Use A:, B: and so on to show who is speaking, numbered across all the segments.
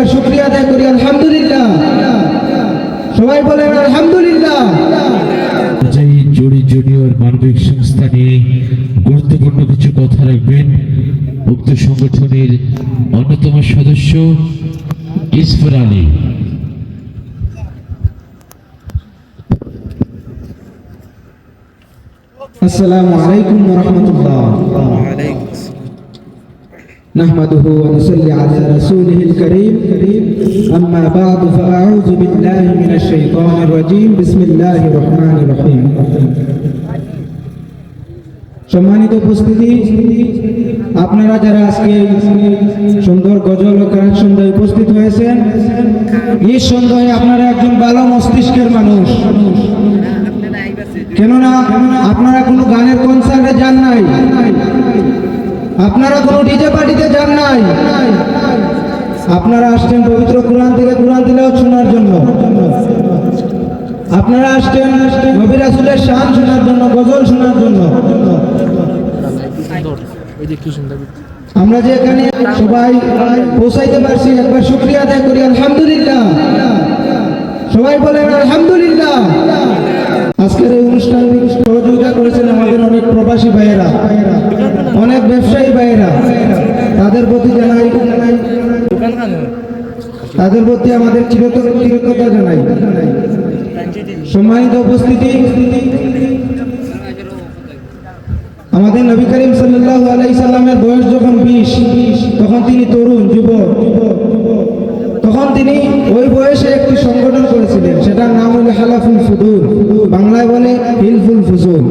A: একবার শুক্রিয়া আদায় করি আলহামদুলিল্লাহ। সবাই বলেন আলহামদুলিল্লাহ।
B: অনুযায়ী জুড়ি জুনিয়র মানবিক সংস্থা নিয়ে গুরুত্বপূর্ণ কিছু কথা রাখবেন উক্ত সংগঠনের অন্যতম সদস্য ইসফর আলী।
A: আসসালামু আলাইকুম ওয়া রাহমাতুল্লাহ। نحمده ونصلي على رسوله الكريم أما بعد فأعوذ بالله من الشيطان الرجيم بسم الله الرحمن الرحيم সম্মানিত উপস্থিতি আপনারা যারা আজকে সুন্দর গজল ও গান সন্ধ্যায় উপস্থিত হয়েছেন নিঃসন্দেহে আপনারা একজন ভালো মস্তিষ্কের মানুষ কেননা আপনারা কোনো ডিজে পার্টিতে যান নাই। আপনারা আসছেন পবিত্র কোরআন থেকে, কোরআন তিলাওয়াত শোনার জন্য। আপনারা আসছেন নবী রাসূলের শান শোনার জন্য, গজল শোনার জন্য। আমরা যে এখানে সবাই পৌঁছাইতে পারছি, একবার শুক্রিয়া আদায় করি, আলহামদুলিল্লাহ। সবাই বলেন, আলহামদুলিল্লাহ। আজকের এই অনুষ্ঠানে সহযোগিতা করেছেন আমাদের অনেক প্রবাসী ভাইয়েরা, অনেক ব্যবসায়ী ভাইয়েরা, তাদের প্রতি জানাই, তাদের প্রতি আমাদের চিরতর কৃতজ্ঞতা জানাই। সম্মানিত উপস্থিতি, আমাদের নবী করিম সাল্লাল্লাহু আলাইহি সাল্লামের বয়স যখন বিশ, তখন তিনি তরুণ, যুবক, তখন তিনি ওই বয়সে একটি সংগঠন করেছিলেন, সেটার নাম হলো হালাফুল ফুদুল বাংলায় বলে হিলফুল ফুজুল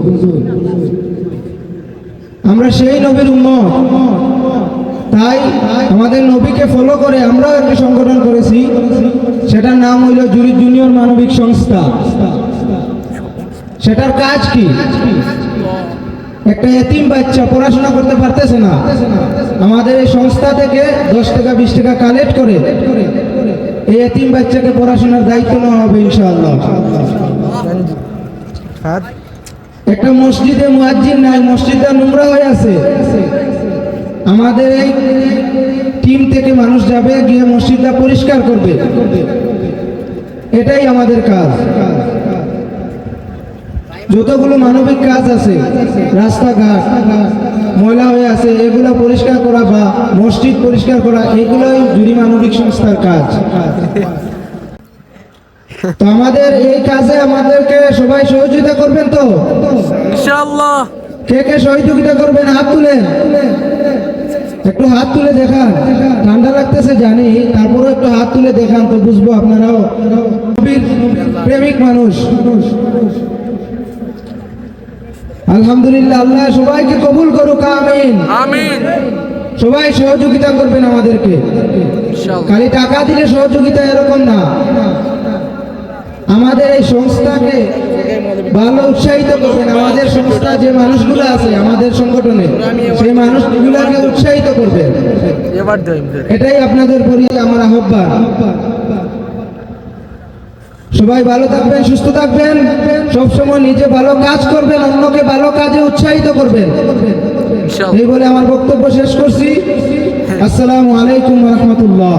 A: আমরা সেই নবীর উম্মত। তাই আমাদের নবীকে ফলো করে আমরাও একটি সংগঠন করেছি। সেটার নাম হইল জুরি জুনিয়র মানবিক সংস্থা। সেটার কাজ কি? একটা এতিম বাচ্চা পড়াশোনা করতে পারতেছে না। আমাদের এই সংস্থা থেকে দশ টাকা, বিশ টাকা কালেক্ট করে এই এতিম বাচ্চাকে পড়াশোনার দায়িত্ব নেওয়া হবে ইনশাআল্লাহ। একটা মসজিদে মুয়াজ্জিন নাই মসজিদটা নোংরা হয়ে আছে। আমাদের এই টিম থেকে মানুষ যাবে, গিয়ে মসজিদটা পরিষ্কার করবে। এটাই আমাদের কাজ। যতগুলো মানবিক কাজ আছে, রাস্তাঘাট, ময়লা হয়ে আছে, এগুলো পরিষ্কার করা বা মসজিদ পরিষ্কার করা, এগুলোই জুড়ি মানবিক সংস্থার কাজ। তো আমাদের এই কাজে আমাদেরকে সবাই সহযোগিতা করবেন তো?
C: ইনশাআল্লাহ।
A: কে কে সহযোগিতা করবেন? হাত তুলেন। একটু হাত তুলে দেখান। ঠান্ডা লাগতেছে জানি। তারপরেও একটু হাত তুলে দেখান তো বুঝব আপনারাও। প্রেমিক মানুষ। আলহামদুলিল্লাহ আল্লাহ সবাইকে কবুল করুক আমিন।
C: আমিন।
A: সবাই সহযোগিতা করবেন আমাদেরকে। খালি টাকা দিলে সহযোগিতা এরকম না। আমাদের এই সংস্থাকে ভালো উৎসাহিত করবেন। আমাদের সংস্থা যে মানুষগুলো আছে আমাদের সংগঠনে সেই মানুষগুলোকে উৎসাহিত করবেন। এটাই আপনাদের প্রতি আমার আহ্বান। সবাই ভালো থাকবেন সুস্থ থাকবেন। সবসময় নিজে ভালো কাজ করবেন অন্যকে ভালো কাজে উৎসাহিত করবেন। এই বলে আমার বক্তব্য শেষ করছি। আসসালামু আলাইকুম রহমতুল্লাহ।